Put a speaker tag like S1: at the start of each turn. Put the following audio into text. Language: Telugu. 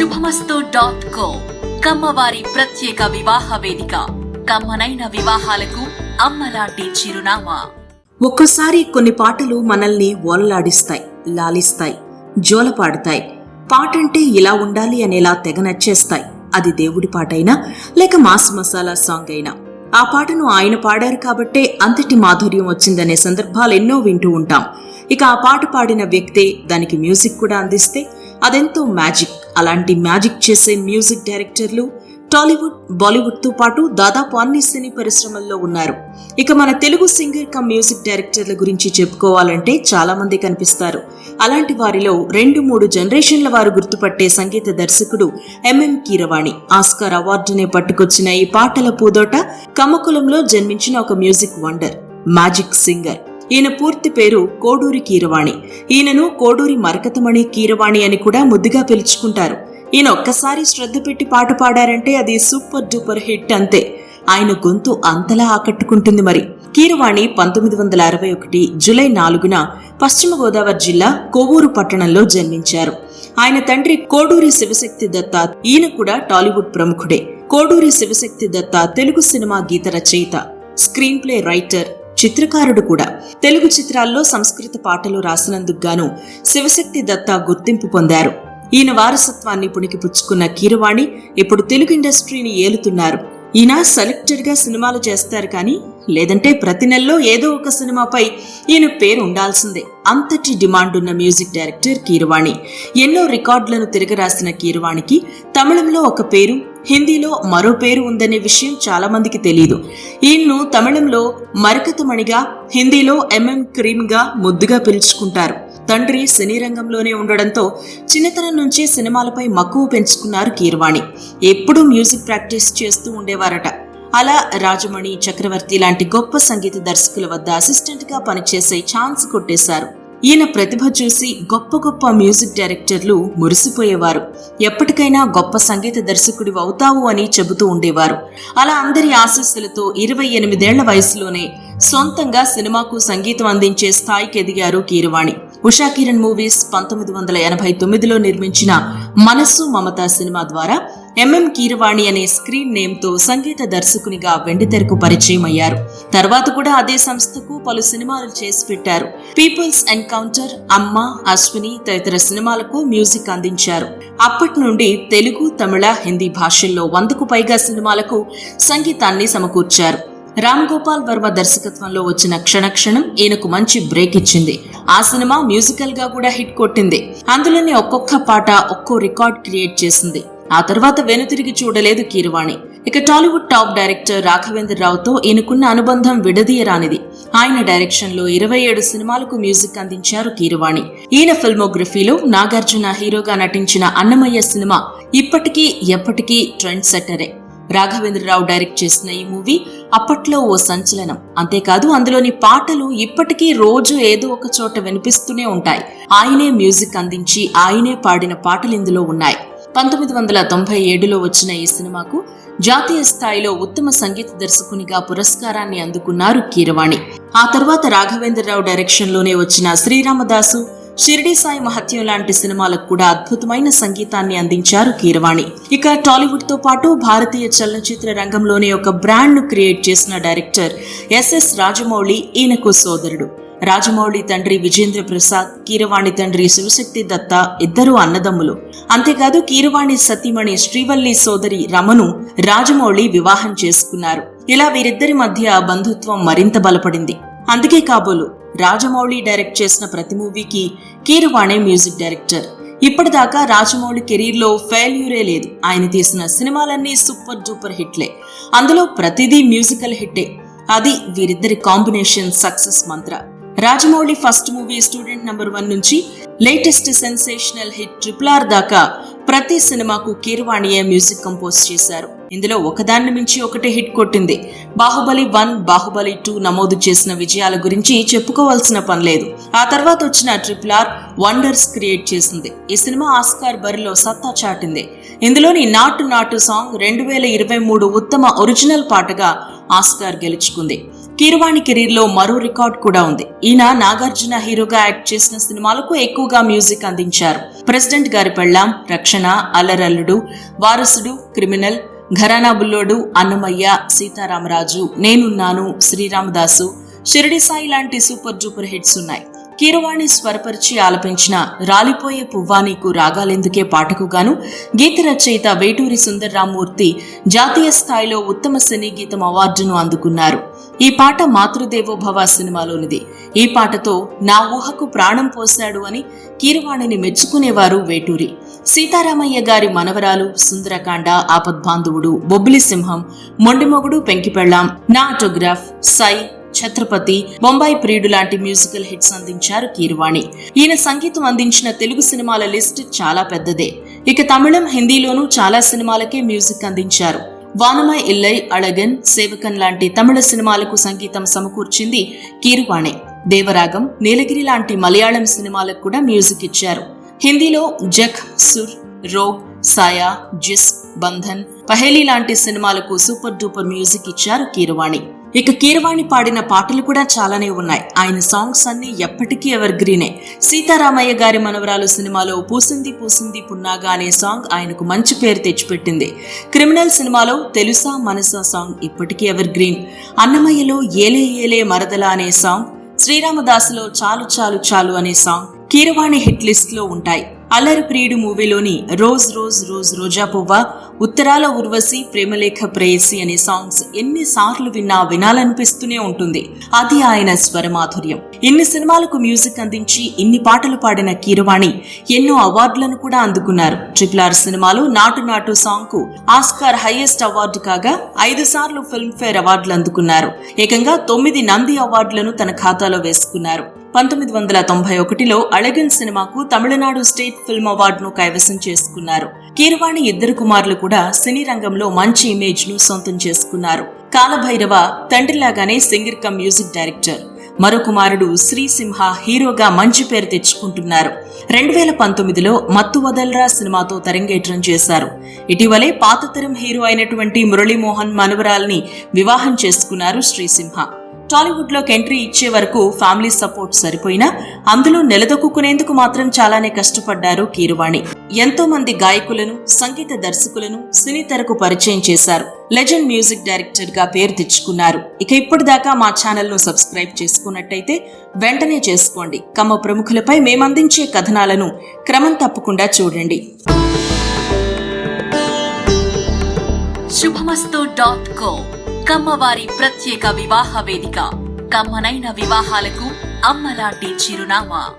S1: శుభమస్తు డాట్ కో కమ్మవారి ప్రత్యేక వివాహ వేదిక. కమ్మనైన వివాహాలకు అమ్మలాంటి చిరునామా.
S2: ఒక్కోసారి కొన్ని పాటలు మనల్ని ఓలలాడిస్తాయి లాలిస్తాయి జోలపాడతాయి. పాటంటే ఇలా ఉండాలి అనేలా తెగ నచ్చేస్తాయి. అది దేవుడి పాటైనా లేక మాస్ మసాలా సాంగ్ అయినా. ఆ పాటను ఆయన పాడారు కాబట్టే అంతటి మాధుర్యం వచ్చిందనే సందర్భాలు ఎన్నో వింటూ ఉంటాం. ఇక ఆ పాట పాడిన వ్యక్తే దానికి మ్యూజిక్ కూడా అందిస్తే అదెంతో మ్యాజిక్. అలాంటి మ్యాజిక్ చేసే మ్యూజిక్ డైరెక్టర్లు టాలీవుడ్ బాలీవుడ్తో పాటు దాదాపు అన్ని సినీ పరిశ్రమల్లో ఉన్నారు. ఇక మన తెలుగు సింగర్ కమ్ మ్యూజిక్ డైరెక్టర్ల గురించి చెప్పుకోవాలంటే చాలామంది కనిపిస్తారు. అలాంటి వారిలో రెండు మూడు జనరేషన్ల వారు గుర్తుపట్టే సంగీత దర్శకుడు ఎంఎం కీరవాణి. ఆస్కార్ అవార్డునే పట్టుకొచ్చిన ఈ పాటల పూదోట కమ్మకులంలో జన్మించిన ఒక మ్యూజిక్ వండర్ మ్యాజిక్ సింగర్. ఈయన పూర్తి పేరు కోడూరి కీరవాణి. ఈయనను కోడూరి మరకతమణి కీరవాణి అని కూడా ముద్దుగా పిలుచుకుంటారు. ఈయన ఒక్కసారి శ్రద్ధ పెట్టి పాట పాడారంటే అది సూపర్ డూపర్ హిట్ అంతే. ఆయన గొంతు అంతలా ఆకట్టుకుంటుంది మరి. కీరవాణి పంతొమ్మిది వందల అరవై ఒకటి జులై నాలుగున పశ్చిమ గోదావరి జిల్లా కొవ్వూరు పట్టణంలో జన్మించారు. ఆయన తండ్రి కోడూరి శివశక్తి దత్త ఈయన కూడా టాలీవుడ్ ప్రముఖుడే. కోడూరి శివశక్తి దత్త తెలుగు సినిమా గీత రచయిత స్క్రీన్ ప్లే రైటర్ చిత్రకారుడు కూడా. తెలుగు చిత్రాల్లో సంస్కృత పాటలు రాసినందుకు గాను శివశక్తి దత్త గుర్తింపు పొందారు. ఈయన వారసత్వాన్ని పుణికిపుచ్చుకున్న కీరవాణి ఇప్పుడు తెలుగు ఇండస్ట్రీని ఏలుతున్నారు. ఈయన సెలెక్టెడ్గా సినిమాలు చేస్తారు కానీ లేదంటే ప్రతి నెలలో ఏదో ఒక సినిమాపై ఈయన పేరు ఉండాల్సిందే. అంతటి డిమాండ్ ఉన్న మ్యూజిక్ డైరెక్టర్ కీరవాణి. ఎన్నో రికార్డులను తిరగరాసిన కీరవాణికి తమిళంలో ఒక పేరు హిందీలో మరో పేరు ఉందనే విషయం చాలా మందికి తెలియదు ఈయన్ను తమిళంలో మరకతమణిగా హిందీలో ఎంఎం క్రీమ్గా ముద్దుగా పిలుచుకుంటారు. తండ్రి సినీ రంగంలోనే ఉండడంతో చిన్నతనం నుంచే సినిమాలపై మక్కువ పెంచుకున్నారు కీర్వాణి. ఎప్పుడూ మ్యూజిక్ ప్రాక్టీస్ చేస్తూ ఉండేవారట. అలా రాజమణి చక్రవర్తి లాంటి గొప్ప సంగీత దర్శకుల వద్ద అసిస్టెంట్గా పనిచేసే ఛాన్స్ కొట్టేశారు. ఈయన ప్రతిభ చూసి గొప్ప గొప్ప మ్యూజిక్ డైరెక్టర్లు మురిసిపోయేవారు. ఎప్పటికైనా గొప్ప సంగీత దర్శకుడి అవుతావు అని చెబుతూ ఉండేవారు. అలా అందరి ఆశీస్సులతో ఇరవై ఎనిమిదేళ్ళ వయసులోనే సొంతంగా సినిమాకు సంగీతం అందించే స్థాయికి ఎదిగారు కీరవాణి. ఉషా కిరణ్ మూవీస్ పంతొమ్మిది వందల ఎనభై తొమ్మిదిలో నిర్మించిన మనస్సు మమత సినిమా ద్వారా ఎంఎం కీరవాణి అనే స్క్రీన్ నేమ్తో సంగీత దర్శకునిగా వెండితెరకు పరిచయం అయ్యారు. తర్వాత కూడా అదే సంస్థకు పలు సినిమాలు చేసి పెట్టారు. పీపుల్స్ ఎన్కౌంటర్ అమ్మ అశ్విని తదితర సినిమాలకు మ్యూజిక్ అందించారు. అప్పటి నుండి తెలుగు తమిళ హిందీ భాషల్లో వందకు పైగా సినిమాలకు సంగీతాన్ని సమకూర్చారు. రామ్ గోపాల్ వర్మ దర్శకత్వంలో వచ్చిన క్షణక్షణం ఈయనకు మంచి బ్రేక్ ఇచ్చింది. ఆ సినిమా మ్యూజికల్గా కూడా హిట్ కొట్టింది. అందులోని ఒక్కొక్క పాట ఒక్కో రికార్డ్ క్రియేట్ చేసింది. ఆ తర్వాత వెనుతిరిగి చూడలేదు కీరవాణి. ఇక టాలీవుడ్ టాప్ డైరెక్టర్ రాఘవేంద్ర రావుతో ఈయనకున్న అనుబంధం విడదీయరానిది. ఆయన డైరెక్షన్లో ఇరవై ఏడు సినిమాలకు మ్యూజిక్ అందించారు కీరవాణి. ఈయన ఫిల్మోగ్రఫీలో నాగార్జున హీరోగా నటించిన అన్నమయ్య సినిమా ఇప్పటికీ ఎప్పటికీ ట్రెండ్ సెట్టరే. రాఘవేంద్రరావు డైరెక్ట్ చేసిన ఈ మూవీ అప్పట్లో ఓ సంచలనం. అంతేకాదు అందులోని పాటలు ఇప్పటికీ రోజు ఏదో ఒక చోట వినిపిస్తూనే ఉంటాయి. ఆయనే మ్యూజిక్ అందించి ఆయనే పాడిన పాటలు ఇందులో ఉన్నాయి. పంతొమ్మిది వందల తొంభై ఏడులో వచ్చిన ఈ సినిమాకు జాతీయ స్థాయిలో ఉత్తమ సంగీత దర్శకునిగా పురస్కారాన్ని అందుకున్నారు కీరవాణి. ఆ తర్వాత రాఘవేంద్రరావు డైరెక్షన్లోనే వచ్చిన శ్రీరామదాసు షిరిడి సాయి మహత్యం లాంటి సినిమాలకు కూడా అద్భుతమైన సంగీతాన్ని అందించారు కీరవాణి. ఇక టాలీవుడ్తో పాటు భారతీయ చలనచిత్ర రంగంలోనే ఒక బ్రాండ్ను క్రియేట్ చేసిన డైరెక్టర్ ఎస్ఎస్ రాజమౌళి ఈయనకు సోదరుడు. రాజమౌళి తండ్రి విజేంద్ర ప్రసాద్ కీరవాణి తండ్రి శివశక్తి దత్త ఇద్దరు అన్నదమ్ములు. అంతేకాదు కీరవాణి సతీమణి శ్రీవల్లి సోదరి రమను రాజమౌళి వివాహం చేసుకున్నారు. ఇలా వీరిద్దరి మధ్య బంధుత్వం మరింత బలపడింది. అందుకే కాబోలు రాజమౌళి డైరెక్ట్ చేసిన ప్రతి మూవీకి కీరవాణి మ్యూజిక్ డైరెక్టర్. ఇప్పటిదాకా రాజమౌళి కెరీర్లో ఫెయిల్యూరే లేదు. ఆయన తీసిన సినిమాలన్నీ సూపర్ డూపర్ హిట్లే. అందులో ప్రతిదీ మ్యూజికల్ హిట్టే. అది వీరిద్దరి combination success mantra. Rajamouli first movie student number one నుంచి latest sensational hit triple R దాకా ప్రతి సినిమాకు కీర్వాణియే మ్యూజిక్ కంపోజ్ చేశారు. ఇందులో ఒకదాన్ని మించి ఒకటే హిట్ కొట్టింది. బాహుబలి వన్ బాహుబలి టూ నమోదు చేసిన విజయాల గురించి చెప్పుకోవాల్సిన పనిలేదు ఆ తర్వాత వచ్చిన ట్రిపుల్ ఆర్ వండర్స్ క్రియేట్ చేసింది. ఈ సినిమా ఆస్కార్ బరిలో సత్తా చాటింది. ఇందులోని నాటు నాటు సాంగ్ రెండు వేల ఇరవై మూడు ఉత్తమ ఒరిజినల్ పాటగా ఆస్కార్ గెలుచుకుంది. కీరువాణి కెరీర్లో మరో రికార్డ్ కూడా ఉంది. ఈయన నాగార్జున హీరోగా యాక్ట్ చేసిన సినిమాలకు ఎక్కువగా మ్యూజిక్ అందించారు. ప్రెసిడెంట్ గారి పెళ్ళాం రక్షణ అల్లరల్లుడు వారసుడు క్రిమినల్ ఘరానా బుల్లోడు అన్నమయ్య సీతారామరాజు నేనున్నాను శ్రీరామదాసు షిరిడి సాయి లాంటి సూపర్ డూపర్ హిట్స్ ఉన్నాయి. కీరవాణి స్వరపరిచి ఆలపించిన రాలిపోయే పువ్వా నీకు రాగాలెందుకే పాటకు గాను గీత రచయిత వేటూరి సుందర్రామూర్తి జాతీయ స్థాయిలో ఉత్తమ సినీ గీతం అవార్డును అందుకున్నారు. ఈ పాట మాతృదేవోభవ సినిమాలోనిది. ఈ పాటతో నా ఊహకు ప్రాణం పోశాడు అని కీరవాణిని మెచ్చుకునేవారు వేటూరి. సీతారామయ్య గారి మనవరాలు సుందరకాండ ఆపద్బాంధవుడు బొబ్బిలి సింహం మొండిమొగుడు పెంకిపెళ్ళాం నా ఆటోగ్రాఫ్ సై ఛత్రపతి బొంబాయి ప్రియుడు లాంటి మ్యూజికల్ హిట్స్ అందించారు కీర్వాణి. ఈయన సంగీతం అందించిన తెలుగు సినిమాల లిస్ట్ చాలా పెద్దదే. ఇక తమిళం హిందీలోనూ చాలా సినిమాలకే మ్యూజిక్ అందించారు. వానమై ఇల్లై అళగన్ సేవకన్ లాంటి తమిళ సినిమాలకు సంగీతం సమకూర్చింది కీరువాణి. దేవరాగం నీలగిరి లాంటి మలయాళం సినిమాలకు కూడా మ్యూజిక్ ఇచ్చారు. హిందీలో జక్ సుర్ రోగ్ సాయా జిస్ బంధన్ పహేలీ లాంటి సినిమాలకు సూపర్ డూపర్ మ్యూజిక్ ఇచ్చారు కీరవాణి. ఇక కీరవాణి పాడిన పాటలు కూడా చాలానే ఉన్నాయి. ఆయన సాంగ్స్ అన్ని ఎప్పటికీ ఎవర్ గ్రీనే సీతారామయ్య గారి మనవరాలు సినిమాలో పూసింది పూసింది పున్నాగా అనే సాంగ్ ఆయనకు మంచి పేరు తెచ్చిపెట్టింది. క్రిమినల్ సినిమాలో తెలుసా మనసా సాంగ్ ఇప్పటికీ ఎవర్ గ్రీన్ అన్నమయ్యలో ఏలే ఏలే మరదల అనే సాంగ్ శ్రీరామదాసులో చాలు చాలు చాలు అనే సాంగ్ కీరవాణి హిట్ లిస్ట్లో ఉంటాయి. అల్లరి ప్రియుడు మూవీలోని రోజ్ రోజ్ రోజ్ రోజా పువ్వ ఉత్తరాల ఉర్వశి ప్రేమలేఖ ప్రేయసి అనే సాంగ్స్ ఎన్ని సార్లు విన్నా వినాలనిపిస్తూనే ఉంటుంది. అది ఆయన స్వరమాధుర్యం. ఇన్ని సినిమాలకు మ్యూజిక్ అందించి ఇన్ని పాటలు పాడిన కీరవాణి ఎన్నో అవార్డులను కూడా అందుకున్నారు. ట్రిపుల్ ఆర్ సినిమాలో నాటు నాటు సాంగ్కు ఆస్కార్ హైయెస్ట్ అవార్డు కాగా ఐదు సార్లు ఫిల్మ్ఫేర్ అవార్డులు అందుకున్నారు. ఏకంగా తొమ్మిది నంది అవార్డులను తన ఖాతాలో వేసుకున్నారు. పంతొమ్మిది వందల తొంభై ఒకటిలో అళగన్ సినిమాకు తమిళనాడు స్టేట్ ఫిల్మ్ అవార్డును కైవసం చేసుకున్నారు. కీరవాణి ఇద్దరు కుమారులు కూడా సినీ రంగంలో మంచి ఇమేజ్ను సొంతం చేసుకున్నారు. కాలభైరవ తండ్రిలాగానే సింగర్ కమ్ మ్యూజిక్ డైరెక్టర్. మరో కుమారుడు శ్రీసింహ హీరోగా మంచి పేరు తెచ్చుకుంటున్నారు. రెండు వేల పంతొమ్మిదిలో మత్తు వదల్రా సినిమాతో తరంగేట్రం చేశారు. ఇటీవలే పాతతరం హీరో అయినటువంటి మురళీమోహన్ మనవరాల్ని వివాహం చేసుకున్నారు శ్రీసింహ. టాలీవుడ్లోకి ఎంట్రీ ఇచ్చే వరకు ఫ్యామిలీ సపోర్ట్ సరిపోయినా అందులో నిలదొక్కునేందుకు మాత్రం చాలానే కష్టపడ్డారు కీరువాణి. ఎంతో మంది గాయకులను సంగీత దర్శకులను సినీ తెరకు పరిచయం చేశారు. లెజెండ్ మ్యూజిక్ డైరెక్టర్గా పేరు తెచ్చుకున్నారు. ఇక ఇప్పటిదాకా మా ఛానల్ను సబ్స్క్రైబ్ చేసుకున్నట్టయితే వెంటనే చేసుకోండి. కమ్మ ప్రముఖులపై మేమందించే కథనాలను క్రమం తప్పకుండా చూడండి.
S1: శుభమస్తు డాట్ కో కమ్మవారి ప్రత్యేక వివాహ వేదిక. కమ్మనైన వివాహాలకు అమ్మలాంటి చిరునామా.